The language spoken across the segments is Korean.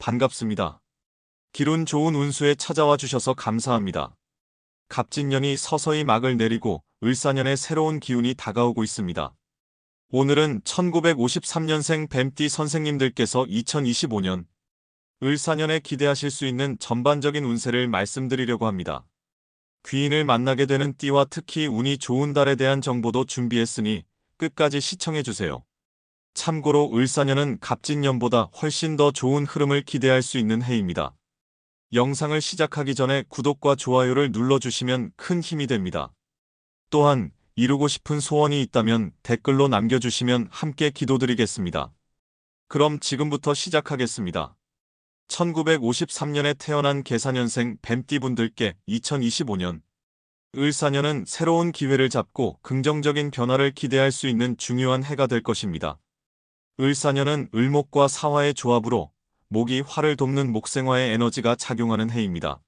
반갑습니다. 기운 좋은 운수에 찾아와 주셔서 감사합니다. 갑진년이 서서히 막을 내리고 을사년의 새로운 기운이 다가오고 있습니다. 오늘은 1953년생 뱀띠 선생님들께서 2025년 을사년에 기대하실 수 있는 전반적인 운세를 말씀드리려고 합니다. 귀인을 만나게 되는 띠와 특히 운이 좋은 달에 대한 정보도 준비했으니 끝까지 시청해주세요. 참고로 을사년은 갑진년보다 훨씬 더 좋은 흐름을 기대할 수 있는 해입니다. 영상을 시작하기 전에 구독과 좋아요를 눌러주시면 큰 힘이 됩니다. 또한 이루고 싶은 소원이 있다면 댓글로 남겨주시면 함께 기도드리겠습니다. 그럼 지금부터 시작하겠습니다. 1953년에 태어난 계사년생 뱀띠분들께 2025년 을사년은 새로운 기회를 잡고 긍정적인 변화를 기대할 수 있는 중요한 해가 될 것입니다. 을사년은 을목과 사화의 조합으로 목이 화를 돕는 목생화의 에너지가 작용하는 해입니다.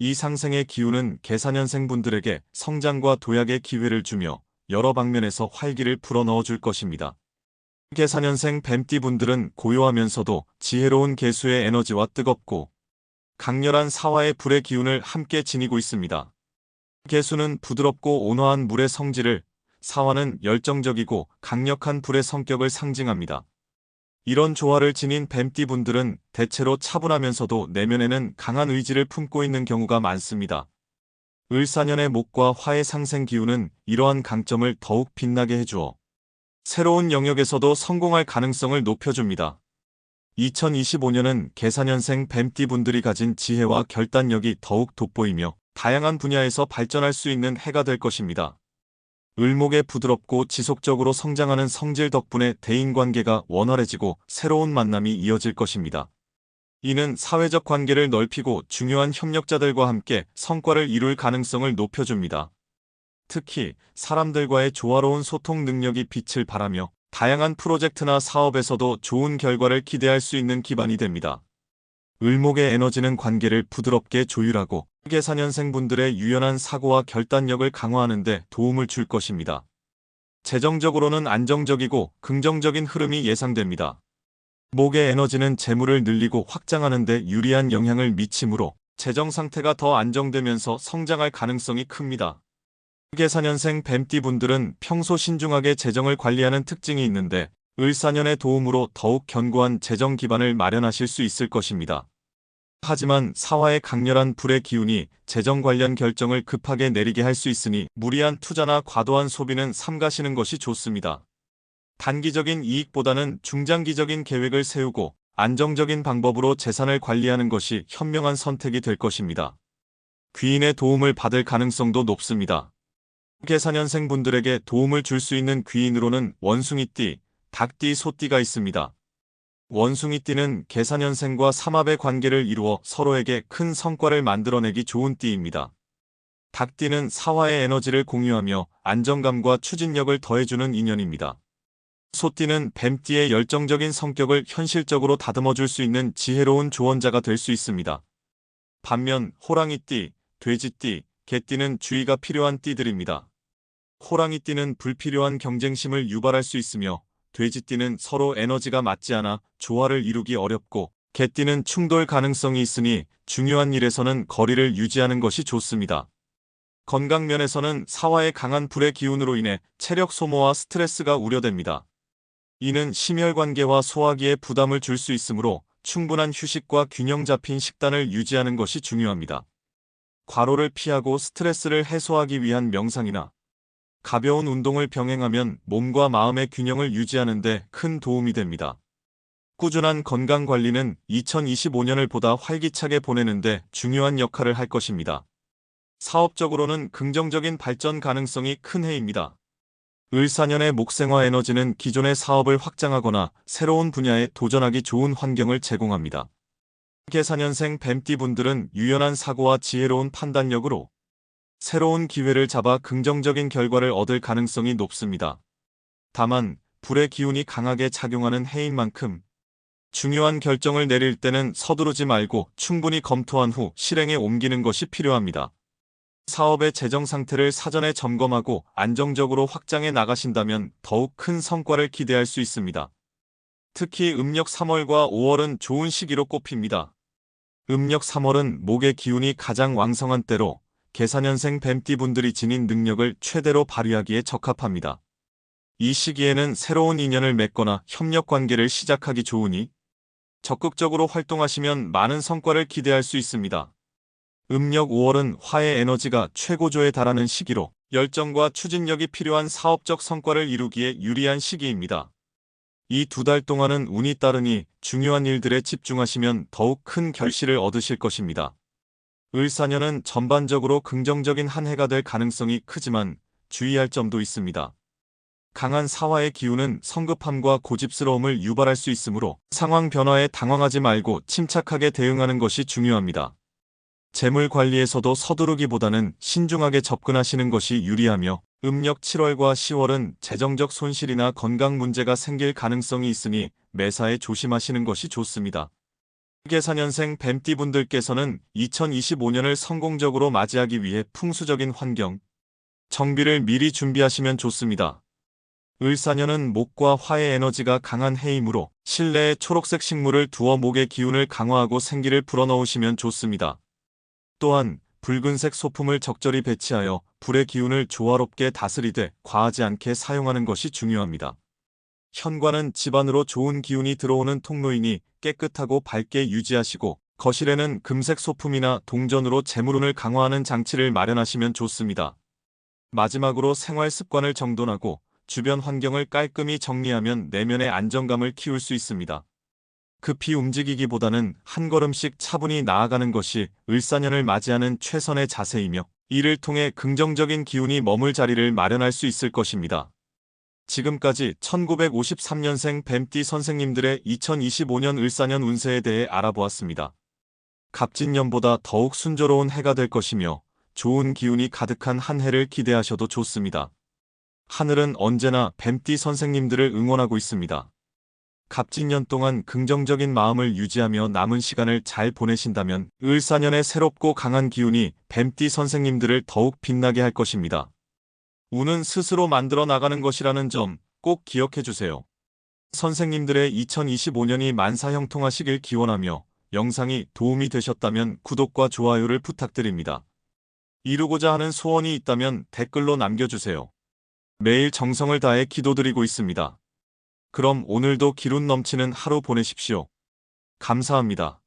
이 상생의 기운은 계사년생분들에게 성장과 도약의 기회를 주며 여러 방면에서 활기를 불어넣어 줄 것입니다. 계사년생 뱀띠분들은 고요하면서도 지혜로운 개수의 에너지와 뜨겁고 강렬한 사화의 불의 기운을 함께 지니고 있습니다. 개수는 부드럽고 온화한 물의 성질을, 사화는 열정적이고 강력한 불의 성격을 상징합니다. 이런 조화를 지닌 뱀띠분들은 대체로 차분하면서도 내면에는 강한 의지를 품고 있는 경우가 많습니다. 을사년의 목과 화의 상생 기운은 이러한 강점을 더욱 빛나게 해주어 새로운 영역에서도 성공할 가능성을 높여줍니다. 2025년은 계사년생 뱀띠분들이 가진 지혜와 결단력이 더욱 돋보이며 다양한 분야에서 발전할 수 있는 해가 될 것입니다. 을목의 부드럽고 지속적으로 성장하는 성질 덕분에 대인관계가 원활해지고 새로운 만남이 이어질 것입니다. 이는 사회적 관계를 넓히고 중요한 협력자들과 함께 성과를 이룰 가능성을 높여줍니다. 특히 사람들과의 조화로운 소통 능력이 빛을 발하며 다양한 프로젝트나 사업에서도 좋은 결과를 기대할 수 있는 기반이 됩니다. 을목의 에너지는 관계를 부드럽게 조율하고 계사년생 분들의 유연한 사고와 결단력을 강화하는 데 도움을 줄 것입니다. 재정적으로는 안정적이고 긍정적인 흐름이 예상됩니다. 목의 에너지는 재물을 늘리고 확장하는 데 유리한 영향을 미치므로 재정 상태가 더 안정되면서 성장할 가능성이 큽니다. 계사년생 뱀띠 분들은 평소 신중하게 재정을 관리하는 특징이 있는데 을사년의 도움으로 더욱 견고한 재정 기반을 마련하실 수 있을 것입니다. 하지만 사화의 강렬한 불의 기운이 재정 관련 결정을 급하게 내리게 할 수 있으니 무리한 투자나 과도한 소비는 삼가시는 것이 좋습니다. 단기적인 이익보다는 중장기적인 계획을 세우고 안정적인 방법으로 재산을 관리하는 것이 현명한 선택이 될 것입니다. 귀인의 도움을 받을 가능성도 높습니다. 계사년생 분들에게 도움을 줄 수 있는 귀인으로는 원숭이띠, 닭띠, 소띠가 있습니다. 원숭이띠는 계사년생과 삼합의 관계를 이루어 서로에게 큰 성과를 만들어내기 좋은 띠입니다. 닭띠는 사화의 에너지를 공유하며 안정감과 추진력을 더해주는 인연입니다. 소띠는 뱀띠의 열정적인 성격을 현실적으로 다듬어줄 수 있는 지혜로운 조언자가 될 수 있습니다. 반면 호랑이띠, 돼지띠, 개띠는 주의가 필요한 띠들입니다. 호랑이띠는 불필요한 경쟁심을 유발할 수 있으며 돼지띠는 서로 에너지가 맞지 않아 조화를 이루기 어렵고 개띠는 충돌 가능성이 있으니 중요한 일에서는 거리를 유지하는 것이 좋습니다. 건강 면에서는 사화의 강한 불의 기운으로 인해 체력 소모와 스트레스가 우려됩니다. 이는 심혈관계와 소화기에 부담을 줄 수 있으므로 충분한 휴식과 균형 잡힌 식단을 유지하는 것이 중요합니다. 과로를 피하고 스트레스를 해소하기 위한 명상이나 가벼운 운동을 병행하면 몸과 마음의 균형을 유지하는 데 큰 도움이 됩니다. 꾸준한 건강 관리는 2025년을 보다 활기차게 보내는데 중요한 역할을 할 것입니다. 사업적으로는 긍정적인 발전 가능성이 큰 해입니다. 을사년의 목생화 에너지는 기존의 사업을 확장하거나 새로운 분야에 도전하기 좋은 환경을 제공합니다. 계사년생 뱀띠분들은 유연한 사고와 지혜로운 판단력으로 새로운 기회를 잡아 긍정적인 결과를 얻을 가능성이 높습니다. 다만 불의 기운이 강하게 작용하는 해인 만큼 중요한 결정을 내릴 때는 서두르지 말고 충분히 검토한 후 실행에 옮기는 것이 필요합니다. 사업의 재정 상태를 사전에 점검하고 안정적으로 확장해 나가신다면 더욱 큰 성과를 기대할 수 있습니다. 특히 음력 3월과 5월은 좋은 시기로 꼽힙니다. 음력 3월은 목의 기운이 가장 왕성한 때로 계산년생 뱀띠분들이 지닌 능력을 최대로 발휘하기에 적합합니다. 이 시기에는 새로운 인연을 맺거나 협력 관계를 시작하기 좋으니 적극적으로 활동하시면 많은 성과를 기대할 수 있습니다. 음력 5월은 화의 에너지가 최고조에 달하는 시기로 열정과 추진력이 필요한 사업적 성과를 이루기에 유리한 시기입니다. 이 두 달 동안은 운이 따르니 중요한 일들에 집중하시면 더욱 큰 결실을 얻으실 것입니다. 을사년은 전반적으로 긍정적인 한 해가 될 가능성이 크지만 주의할 점도 있습니다. 강한 사화의 기운은 성급함과 고집스러움을 유발할 수 있으므로 상황 변화에 당황하지 말고 침착하게 대응하는 것이 중요합니다. 재물 관리에서도 서두르기보다는 신중하게 접근하시는 것이 유리하며 음력 7월과 10월은 재정적 손실이나 건강 문제가 생길 가능성이 있으니 매사에 조심하시는 것이 좋습니다. 계사년생 뱀띠분들께서는 2025년을 성공적으로 맞이하기 위해 풍수적인 환경, 정비를 미리 준비하시면 좋습니다. 을사년은 목과 화의 에너지가 강한 해이므로 실내에 초록색 식물을 두어 목의 기운을 강화하고 생기를 불어넣으시면 좋습니다. 또한 붉은색 소품을 적절히 배치하여 불의 기운을 조화롭게 다스리되 과하지 않게 사용하는 것이 중요합니다. 현관은 집안으로 좋은 기운이 들어오는 통로이니 깨끗하고 밝게 유지하시고 거실에는 금색 소품이나 동전으로 재물운을 강화하는 장치를 마련하시면 좋습니다. 마지막으로 생활 습관을 정돈하고 주변 환경을 깔끔히 정리하면 내면의 안정감을 키울 수 있습니다. 급히 움직이기보다는 한 걸음씩 차분히 나아가는 것이 을사년을 맞이하는 최선의 자세이며 이를 통해 긍정적인 기운이 머물 자리를 마련할 수 있을 것입니다. 지금까지 1953년생 뱀띠 선생님들의 2025년 을사년 운세에 대해 알아보았습니다. 갑진년보다 더욱 순조로운 해가 될 것이며 좋은 기운이 가득한 한 해를 기대하셔도 좋습니다. 하늘은 언제나 뱀띠 선생님들을 응원하고 있습니다. 갑진년 동안 긍정적인 마음을 유지하며 남은 시간을 잘 보내신다면 을사년의 새롭고 강한 기운이 뱀띠 선생님들을 더욱 빛나게 할 것입니다. 운은 스스로 만들어 나가는 것이라는 점 꼭 기억해 주세요. 선생님들의 2025년이 만사형통하시길 기원하며 영상이 도움이 되셨다면 구독과 좋아요를 부탁드립니다. 이루고자 하는 소원이 있다면 댓글로 남겨주세요. 매일 정성을 다해 기도드리고 있습니다. 그럼 오늘도 기운 넘치는 하루 보내십시오. 감사합니다.